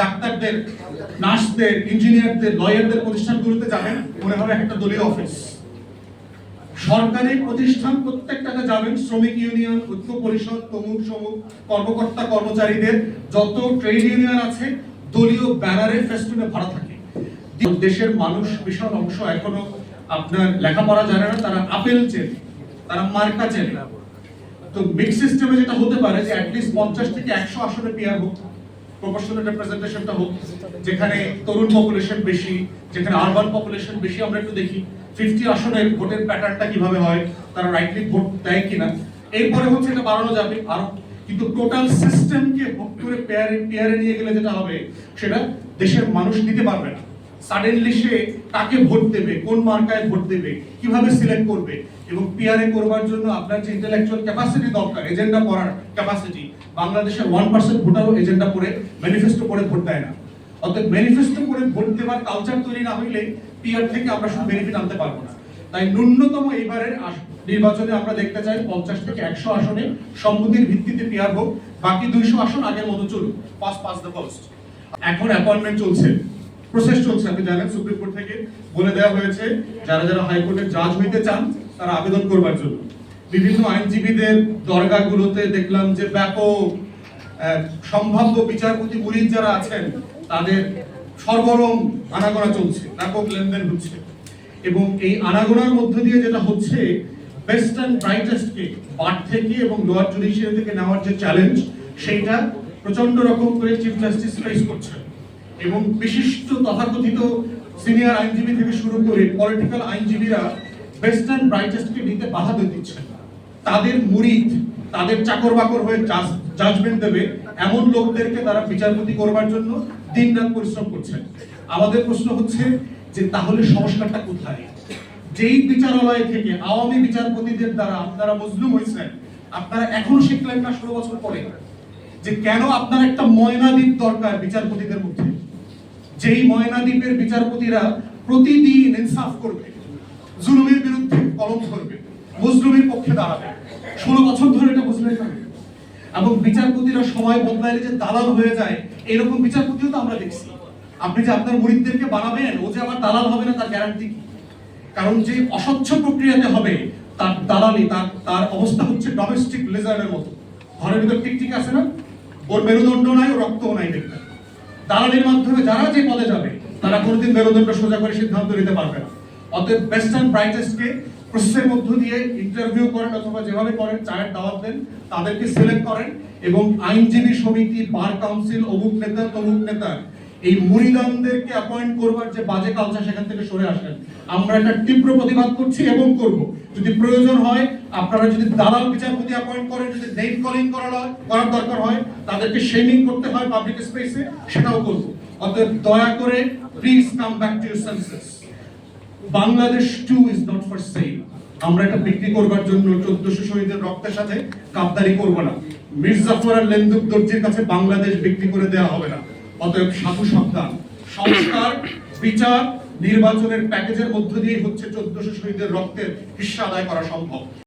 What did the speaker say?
ডাক্তারদের, নার্সদের, ইঞ্জিনিয়ারদের, লয়ারদের প্রতিষ্ঠানগুলোতে যাবেন, মনে হবে একটা দলীয় অফিস। সরকারি প্রতিষ্ঠান প্রত্যেকটাতে যাবেন, শ্রমিক ইউনিয়ন, ঐক্য পরিষদ তমুক সমুক কর্মকর্তা কর্মচারীদের, যত ট্রেড ইউনিয়ন আছে, দলীয় ব্যানারে ফেস্টুনে ভরা থাকে। দেশের মানুষ বিশাল অংশ এখনও আপনার লেখাপড়া জানে না, তারা আপেল চেনে, তারা মার্কা চেনে। তো মিক্স সিস্টেমে যেটা হতে পারে যে অ্যাটলিস্ট পঞ্চাশ থেকে একশো আসনে পিয়ার হোক প্রপোর্শনাল রিপ্রেজেন্টেশনটা হোক, যেখানে তরুণ পপুলেশন বেশি, যেখানে আরবান পপুলেশন বেশি, আমরা একটু দেখি ফিফটি আসনের ভোটের প্যাটার্নটা কীভাবে হয়, তারা রাইটলি ভোট দেয় কিনা। এরপরে হচ্ছে এটা বাড়ানো যাবে আর। কিন্তু টোটাল সিস্টেমকে ভোট করে পেয়ারে পেয়ারে নিয়ে গেলে যেটা হবে, সেটা দেশের মানুষ নিতে পারবে না। সাডেনলি সে কাকে ভোট দেবে, কোন মার্কায় ভোট দেবে, কীভাবে সিলেক্ট করবে? এবং পিআরএ করবার জন্য আপনার যে ইন্টেলেকচুয়াল ক্যাপাসিটি দরকার এজেন্ডা পড়ার ক্যাপাসিটি বাংলাদেশের ওয়ান পার্সেন্ট ভোটারও এজেন্ডা পড়ে ম্যানিফেস্টো করে ভোট দেয় না। অর্থাৎ ম্যানিফেস্টো করে ভোট দেওয়ার কালচার তৈরি না হইলে পিআর থেকে আমরা শুধু বেনিফিট আনতে পারব না। তাই ন্যূনতম এবারের আস- নির্বাচনে আমরা দেখতে চাই পঞ্চাশ থেকে একশো আসনে সম্মতির ভিত্তিতে পিআর হোক, বাকি দুইশো আসন আগের মতো চলুক পাস পাস দ্য ফার্স্ট এখন অ্যাপয়েন্টমেন্ট চলছে। প্রসেস চলছে আপনি জানেন, সুপ্রিম কোর্ট থেকে বলে দেওয়া হয়েছে, যারা যারা হাইকোর্টের জাজ হইতে চান, তারা আবেদন করবার জন্য। বিভিন্ন আইনজীবীদের দরগাগুলোতে দেখলাম যে ব্যাপক সম্ভাব্য বিচারপতি মুরিদ যারা আছেন, তাদের সরগরম আনাগোনা চলছে, ব্যাপক লেনদেন হচ্ছে। এবং এই আনাগোনার মধ্য দিয়ে যেটা হচ্ছে, বেস্ট অ্যান্ড ব্রাইটেস্টকে বার থেকে এবং লোয়ার জুডিশিয়ারি থেকে নেওয়ার যে চ্যালেঞ্জ, সেইটা প্রচণ্ড রকম করে চিফ জাস্টিস ফেস করছেন এবং বিশিষ্ট তথাকথিত সিনিয়র আইনজীবী থেকে শুরু করে পলিটিক্যাল আইনজীবীরা অ্যান্ড ব্রাইটেস্টকে নিতে বাধা দিচ্ছেন। তাদের মুরিদ তাদের চাকর বাকর হয়ে জাজমেন্ট দেবে এমন লোকদেরকে তারা বিচারপতি করবার জন্য দিন রাত পরিশ্রম করছেন। আমাদের প্রশ্ন হচ্ছে যে তাহলে সংস্কারটা কোথায়? যেই বিচারালয় থেকে আওয়ামী বিচারপতিদের দ্বারা আপনারা মজলুম হয়েছেন, আপনারা এখন শিখলেন না ষোলো বছর পরে, যে কেন আপনার একটা ময়নাদ্বীপ দরকার বিচারপতিদের মধ্যে? যেই ময়নাদ্বীপের বিচারপতিরা প্রতিদিন ইনসাফ করবে, জুলুমের বিরুদ্ধে কলম ধরবে, মজলুমের পক্ষে দাঁড়াবে। ষোলো বছর ধরে এটা না এবং বিচারপতিরা সময় বদলাইলে যে দালাল হয়ে যায় এরকম বিচারপতিও তো আমরা দেখছি। আপনি যে আপনার মুরিদদেরকে বানাবেন, ও যে আমার দালাল হবে না, তার গ্যারান্টি কি? কারণ যে অস্বচ্ছ প্রক্রিয়াতে হবে, তার দালালি, তার তার অবস্থা হচ্ছে ডোমেস্টিক লেজারের মতো। ঘরের ভিতর টিকটিক আছে না? ওর মেরুদণ্ড নাই, ও রক্তও নাই দেখবে দালালির মাধ্যমে যারা যে পদে যাবে, তারা কোনোদিন মেরুদণ্ড সোজা করে সিদ্ধান্ত নিতে পারবে না। অতএব বেস্ট অ্যান্ড ব্রাইটেস্টকে প্রসেসের মধ্য দিয়ে ইন্টারভিউ করেন অথবা যেভাবে করেন, চায়ের দাওয়াত দেন, তাদেরকে সিলেক্ট করেন এবং আইনজীবী সমিতি বার কাউন্সিল অমুক নেতা, তমুক নেতা এই মুরিদানদেরকে অ্যাপয়েন্ট করবার যে বাজে কালচার সেখান থেকে সরে আসেন। আমরা একটা তীব্র প্রতিবাদ করছি এবং করব। যদি প্রয়োজন হয়, আপনারা যদি দালাল বিচারপতি অ্যাপয়েন্ট করেন, যদি নেম কলিং করার হয়- করার দরকার হয়, তাদেরকে শেমিং করতে হয় পাবলিক স্পেসে সেটাও করব। অতএব দয়া করে please come back to your senses Bangladesh too is not for sale আমরা এটা বিক্রি করবার জন্য চোদ্দশো শহীদের রক্তের সাথে কাপদারি করব না। মির্জাফর আর লেন্দুক দর্জির কাছে বাংলাদেশ বিক্রি করে দেওয়া হবে না। অতএব সাধু সন্তান, সংস্কার, বিচার, নির্বাচনের প্যাকেজের মধ্য দিয়ে হচ্ছে চোদ্দশো শহীদের রক্তের হিস্সা আদায় করা সম্ভব।